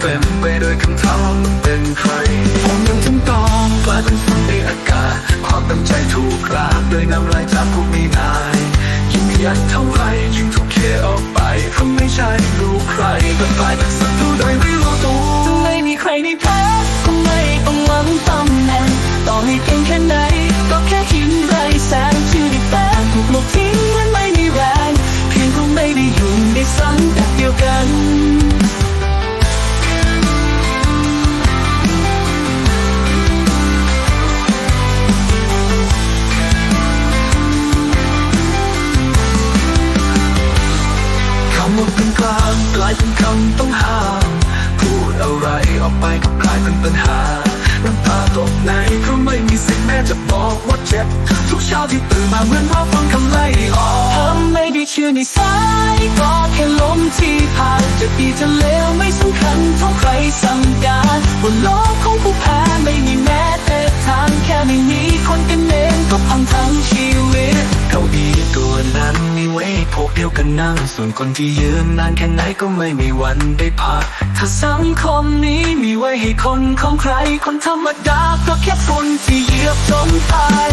เต็มไปด้วยคำถามมัเป็นใครผมยังทั้งตองกลายเป็นฝุ่นในอากาศ ความตั้งใจถูกกลาด้วยน้ำลายจากผู้นี้นายยิ่งยันเท่าไรยิ่งทุกเคออกไปคงไม่ใช่รู้ใครมันกลายเป็นศัตรูโดยไม่รู้ตัวจะไม่มีใครในแพ้คงไม่ต้องหวังตำแหน่งต่อให้เก่งแค่ไหนก็แค่ทิ้งไรแสงชื่อที่แต่ถูกลบทิ้งางกลายเป็นคำต้องห้ามพูดอะไรออกไปก็กลายเป็นปัญหาน้ำตาตกในเพราะไม่มีสิทธิ์แม้จะบอกว่าเจ็บ ทุกเช้าที่ตื่นมาเหมือนว่าฟังคำไล่ออกทำไม่ได้เชื่อในสายก็แค่ลมที่ผ่านจะดีจะเลวไม่สำคัญเท่าใครสั่งการบนโลก พวกเดียวกันนั่ง ส่วนคนที่ยืนนานแค่ไหนก็ไม่มีวันได้พักถ้าสังคมนี้มีไว้ให้คนของใครคนธรรมดาก็แค่ฝุ่นที่เหยียบจนตาย